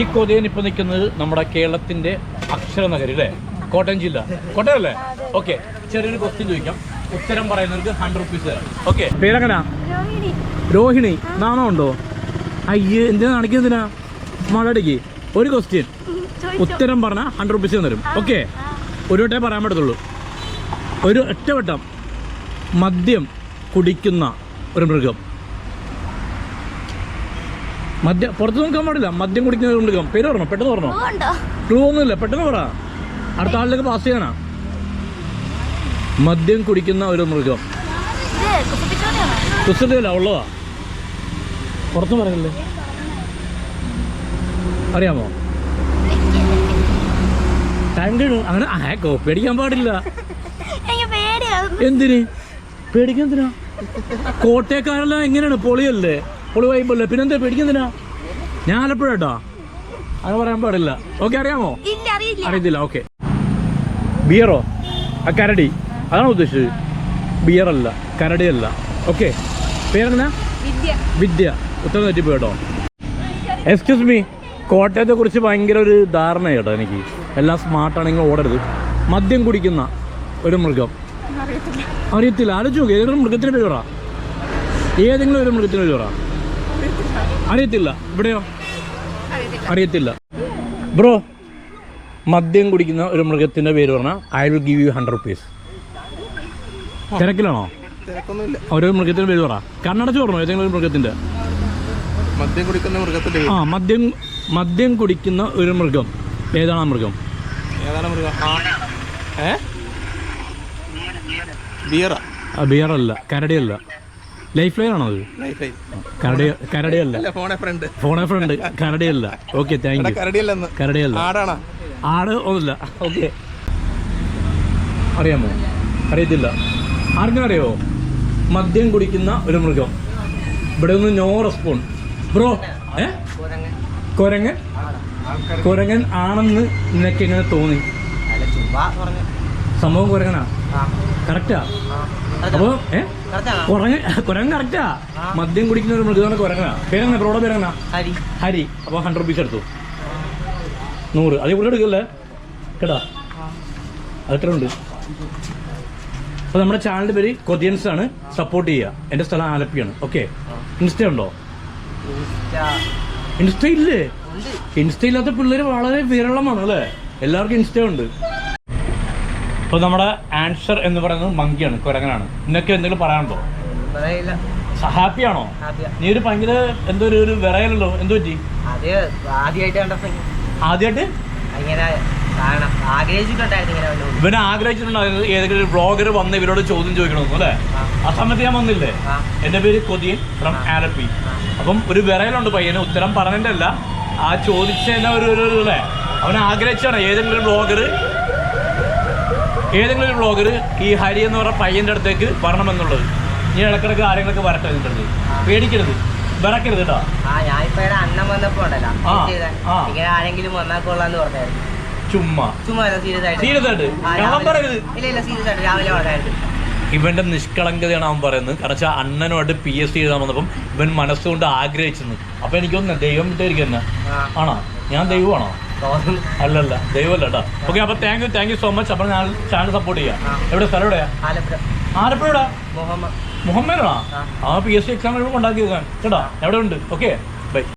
ഈ കൊതിയൻ ഇപ്പൊ നിൽക്കുന്നത് നമ്മുടെ കേരളത്തിന്റെ അക്ഷരനഗരി അല്ലേ? കോട്ടയം ജില്ല. കോട്ടയം അല്ലേ? ഓക്കെ ചെറിയൊരു ക്വസ്റ്റ്യൻ ചോദിക്കാം. ഉത്തരം പറയുന്നവർക്ക് ഹൺഡ്രഡ് റുപ്പീസ് തരാം. ഓക്കെ പേരെങ്ങനാ? രോഹിണി. നാണോ ഉണ്ടോ? അയ്യേ എന്തിനാ കാണിക്കുന്നതിനാ മഴടിക്ക് ഒരു ക്വസ്റ്റ്യൻ ഉത്തരം പറഞ്ഞാൽ ഹൺഡ്രഡ് റുപ്പീസ് തരും. ഓക്കെ ഒരു വട്ടേ പറയാൻ പറ്റത്തുള്ളൂ. ഒരു ഒറ്റവട്ടം മദ്യം കുടിക്കുന്ന ഒരു മൃഗം. മദ്യം പുറത്ത് നോക്കാൻ പാടില്ല. മദ്യം കുടിക്കുന്നത് പേര് പറഞ്ഞോ? പെട്ടെന്ന് പറഞ്ഞോ? ട്രൂ ക്ലൂ ഒന്നുമില്ല. പെട്ടെന്ന് പറ. അടുത്ത ആളിലേക്ക് പാസ് ചെയ്യാനാ? മദ്യം കുടിക്കുന്ന ഒരു മൃഗം. കുസൃതിയല്ല ഉള്ളതാ. പുറത്ത് പറയല്ലേ? അറിയാമോ? ടൈം കഴിഞ്ഞു അങ്ങനെ ആ പേടിക്കാൻ പാടില്ല. എന്തിന്? പേടിക്കാൻ എന്തിനാ? കോട്ടയക്കാരെല്ലാം എങ്ങനെയാണ് പൊളിയല്ലേ? പൊളി വൈബല്ലേ പിന്നെന്താ പേടിക്കുന്നതിനാ? ഞാൻ ആലപ്പുഴ കേട്ടോ. അങ്ങനെ പറയാൻ പാടില്ല. ഓക്കെ അറിയാമോ? അറിയത്തില്ല ഓക്കെ ബിയറോ ആ കരടി. അതാണ് ഉദ്ദേശിച്ചത്? ബിയർ ബിയറല്ല കരടിയല്ല ഓക്കെ പേരെന്നാ വിദ്യ. വിദ്യ. ഉത്തരം തെറ്റിപ്പോ കേട്ടോ. എക്സ്ക്യൂസ് മീ കോട്ടയത്തെ കുറിച്ച് ഭയങ്കര ഒരു ധാരണ കേട്ടോ എനിക്ക്. എല്ലാം സ്മാർട്ടാണെങ്കിൽ ഓടരുത്. മദ്യം കുടിക്കുന്ന ഒരു മൃഗം. അറിയത്തില്ല. ആലോചിച്ച് നോക്കി ഏതെങ്കിലും മൃഗത്തിന് പേര് പറ ഏതെങ്കിലും ഒരു മൃഗത്തിന് പേര് പറ അറിയത്തില്ല. ഇവിടെയോ? അറിയത്തില്ല. ബ്രോ മദ്യം കുടിക്കുന്ന ഒരു മൃഗത്തിന്റെ പേര് പറഞ്ഞാൽ I will give you hundred rupees തിരക്കിലാണോ? ഓരോ മൃഗത്തിന്റെ പേര് പറ. കണ്ണടച്ച് പറഞ്ഞോ ഏതെങ്കിലും ഒരു മൃഗത്തിന്റെ? മദ്യം കുടിക്കുന്ന ആ മദ്യം മദ്യം കുടിക്കുന്ന ഒരു മൃഗം. ഏതാണ് ആ മൃഗം? ഏതാണ് മൃഗം? ആ ഏ? ബിയറ. ആ ബിയറല്ല കരടിയല്ല. ലൈഫ് ലൈൻ ആണോ അത്? ലൈഫ് കരടി കരടിയല്ല. ഫോണെ ഫ്രണ്ട് ഫോണെ ഫ്രണ്ട് കരടിയല്ല. ഓക്കെ താങ്ക് യു കരടിയല്ലെന്ന്. കരടിയല്ല. ആടാണോ. ആട് ഒന്നുമില്ല. ഓക്കെ അറിയാമോ? അറിയത്തില്ല. ആർക്കും അറിയോ മദ്യം കുടിക്കുന്ന ഒരു മൃഗം. ഇവിടെ ഒന്ന് നോ റെസ്പോൺ ബ്രോ ഏ? കുരങ്ങൻ? കുരങ്ങൻ ആണെന്ന് നിനക്ക് എങ്ങനെ തോന്നി? സംഭവം കുരങ്ങനാ കറക്റ്റാ അപ്പൊ ഏ? കുരങ്ങ് കുരങ്ങ് കറക്റ്റാ മദ്യം കുടിക്കുന്ന ഒരു മൃഗമാണ് കുരങ്ങനാ പേരെങ്ങനെ പ്രോഡ പേരെങ്ങനെ ഹരി. ഹരി. അപ്പോൾ ഹൺഡ്രഡ് റുപ്പീസ് എടുത്തു. നൂറ്. അതേ കൂടുതൽ എടുക്കല്ലേ? കേട്ടാ? അതെത്ര ഉണ്ട്. അപ്പോൾ നമ്മുടെ ചാനലിന്റെ പേര് കൊതിയൻസ് ആണ്. സപ്പോർട്ട് ചെയ്യുക. എന്റെ സ്ഥലം ആലപ്പിയാണ്. ഓക്കെ ഇൻസ്റ്റ ഉണ്ടോ? ഇൻസ്റ്റ ഇല്ലേ? ഇൻസ്റ്റ ഇല്ലാത്ത പിള്ളേര് വളരെ വിരളമാണ് അല്ലേ? എല്ലാവർക്കും ഇൻസ്റ്റ ഉണ്ട്. അപ്പോൾ നമ്മുടെ ആൻസർ എന്ന് പറയുന്നത് മങ്കിയാണ് കുരങ്ങനാണ്. നിനക്ക് എന്തെങ്കിലും പറയാനുണ്ടോ? പറയില്ല. ഹാപ്പി ആണോ? നീ ഒരു ഭയങ്കര എന്തോ ഒരു ഒരു വിറയലല്ലോ എന്തോ പറ്റി? ആദ്യമായിട്ട് കണ്ടപ്പോ ഇങ്ങനെ. ഇവനെ ആഗ്രഹിച്ചിട്ടുണ്ടായിരുന്നു ഏതെങ്കിലും ബ്ലോഗർ വന്ന് ഇവരോട് ചോദ്യം ചോദിക്കണമെന്നു അല്ലേ? ആ. സമയത്ത് ഞാൻ വന്നില്ലേ? എന്റെ പേര് കൊതിയൻ ഫ്രം ആലപ്പി അപ്പം ഒരു വിറയലുണ്ട് പയ്യനെ ഉത്തരം പറഞ്ഞിട്ടല്ല. ആ ചോദിച്ചതിനെ ഒരു ഒരു ഒരു അല്ലേ? അവൻ ആഗ്രഹിച്ചാണ് ഏതെങ്കിലും ബ്ലോഗർ ഏതെങ്കിലും ഒരു ബ്ലോഗർ ഈ ഹരി എന്ന് പറഞ്ഞ പയ്യന്റെ അടുത്തേക്ക് വരണമെന്നുള്ളത്. നീ ഇടക്കിടക്ക് ആരെങ്കിലൊക്കെ വരട്ടെ ഇതിന്റെ അടുത്ത് പേടിക്കരുത്. വിറക്കരുത് കേട്ടോ. ആ അണ്ണൻ വന്നപ്പോ ഉണ്ടല്ലോ. ഇങ്ങനെ ആരെങ്കിലും വന്നാൽ കൊള്ളാന്ന് പറഞ്ഞായിരുന്നു. ചുമ്മാ. ചുമ്മാ സീരിയസ് ആയിട്ട് സീരിയസ് ആയിട്ട്? ഞാൻ പറയരുത്. ഇല്ല ഇല്ല സീരിയസ് ആയിട്ട് രാവിലെ പറഞ്ഞായിരുന്നു ഇവന്റെ നിഷ്കളങ്കതയാണ് അവൻ പറയുന്നത്. കാരണം വെച്ചാൽ അണ്ണനുമായിട്ട് പി എസ് സി എഴുതാൻ വന്നപ്പം ഇവൻ മനസ്സുകൊണ്ട് ആഗ്രഹിച്ചെന്ന് അപ്പൊ എനിക്കൊന്ന് ദൈവം വിട്ടായിരിക്കും എന്നാ ആണോ? ഞാൻ ദൈവമാണോ? അല്ലല്ല ദൈവമല്ല കേട്ടോ ഓക്കെ അപ്പൊ thank you thank you so much അപ്പൊ ഞാൻ ചാനൽ സപ്പോർട്ട് ചെയ്യാം. എവിടെ സ്ഥലം എവിടെയാ? ആലപ്പുഴ. മുഹമ്മദ്. മുഹമ്മദാണോ ആ. പി എസ് സി എക്സാം കഴിയുമ്പോൾ ഉണ്ടാക്കി കേട്ടോ? എവിടെ ഉണ്ട് ഓക്കെ